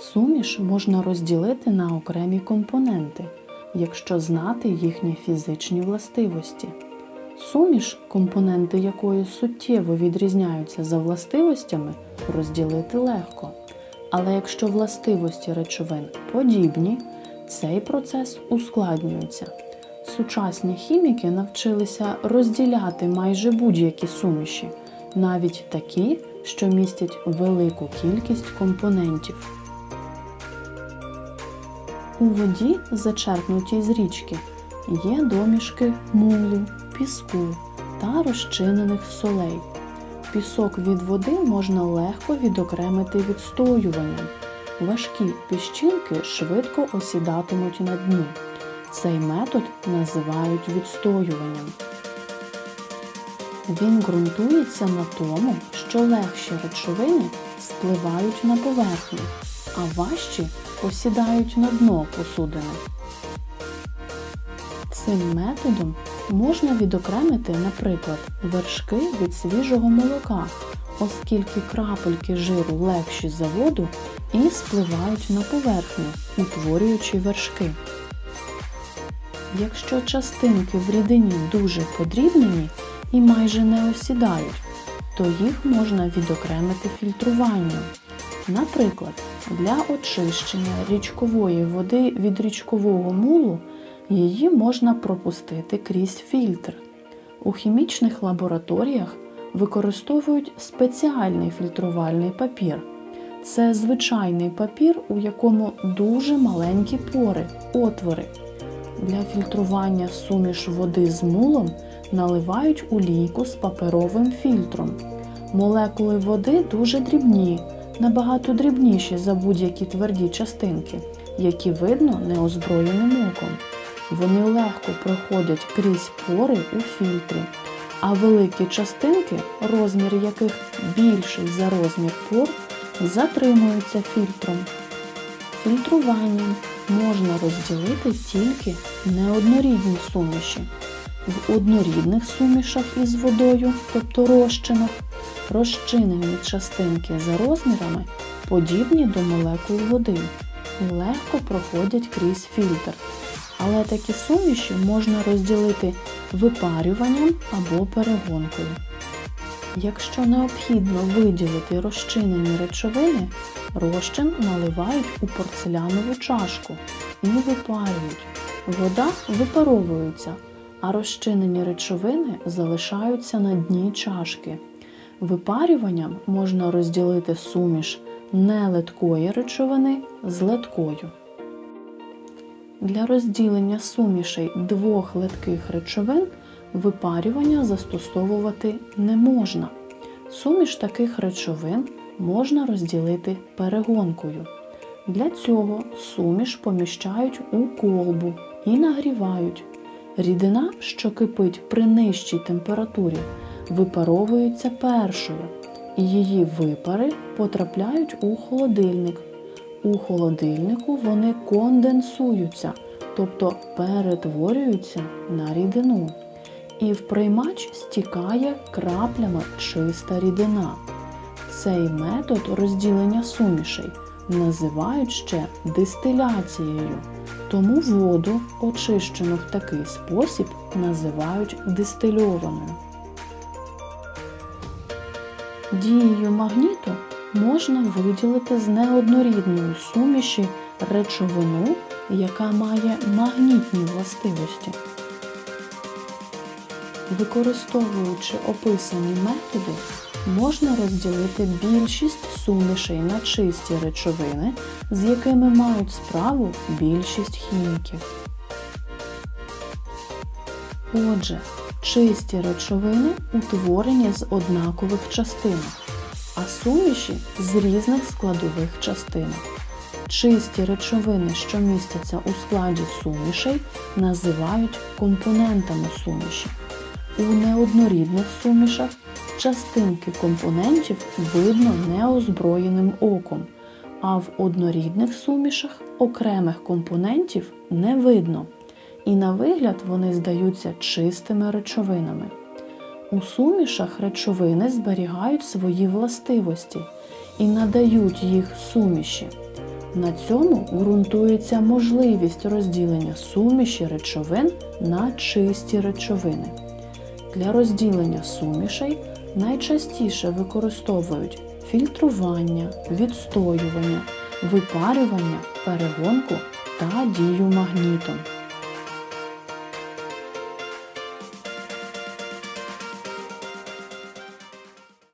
Суміш можна розділити на окремі компоненти, якщо знати їхні фізичні властивості. Суміш, компоненти якої суттєво відрізняються за властивостями, розділити легко. Але якщо властивості речовин подібні, цей процес ускладнюється. Сучасні хіміки навчилися розділяти майже будь-які суміші, навіть такі, що містять велику кількість компонентів. У воді, зачерпнутій з річки, є домішки мулу, піску та розчинених солей. Пісок від води можна легко відокремити відстоюванням. Важкі піщинки швидко осідатимуть на дні. Цей метод називають відстоюванням. Він ґрунтується на тому, що легші речовини спливають на поверхню, а важчі осідають на дно посудини. Цим методом можна відокремити, наприклад, вершки від свіжого молока, оскільки крапельки жиру легші за воду і спливають на поверхню, утворюючи вершки. Якщо частинки в рідині дуже подрібнені і майже не осідають, то їх можна відокремити фільтруванням. Наприклад, для очищення річкової води від річкового мулу її можна пропустити крізь фільтр. У хімічних лабораторіях використовують спеціальний фільтрувальний папір. Це звичайний папір, у якому дуже маленькі пори, отвори. Для фільтрування суміш води з мулом наливають у лійку з паперовим фільтром. Молекули води дуже дрібні, набагато дрібніші за будь-які тверді частинки, які видно неозброєним оком. Вони легко проходять крізь пори у фільтрі, а великі частинки, розмір яких більший за розмір пор, затримуються фільтром. Фільтруванням можна розділити тільки неоднорідні суміші. В однорідних сумішах із водою, тобто розчинах, розчинені частинки за розмірами подібні до молекул води і легко проходять крізь фільтр. Але такі суміші можна розділити випарюванням або перегонкою. Якщо необхідно виділити розчинені речовини, розчин наливають у порцелянову чашку і випарюють. Вода випаровується, а розчинені речовини залишаються на дні чашки. Випарюванням можна розділити суміш нелиткої речовини з литкою. Для розділення сумішей двох литких речовин випарювання застосовувати не можна. Суміш таких речовин можна розділити перегонкою. Для цього суміш поміщають у колбу і нагрівають. Рідина, що кипить при нижчій температурі, випаровується першою, і її випари потрапляють у холодильник. У холодильнику вони конденсуються, тобто перетворюються на рідину. І в приймач стікає краплями чиста рідина. Цей метод розділення сумішей називають ще дистиляцією, тому воду, очищену в такий спосіб, називають дистильованою. Дією магніту можна виділити з неоднорідної суміші речовину, яка має магнітні властивості. Використовуючи описані методи, можна розділити більшість сумішей на чисті речовини, з якими мають справу більшість хіміків. Отже, чисті речовини утворені з однакових частинок, а суміші з різних складових частинок. Чисті речовини, що містяться у складі сумішей, називають компонентами суміші. У неоднорідних сумішах частинки компонентів видно неозброєним оком, а в однорідних сумішах окремих компонентів не видно, і на вигляд вони здаються чистими речовинами. У сумішах речовини зберігають свої властивості і надають їх суміші. На цьому ґрунтується можливість розділення суміші речовин на чисті речовини. Для розділення сумішей найчастіше використовують фільтрування, відстоювання, випарювання, перегонку та дію магнітом.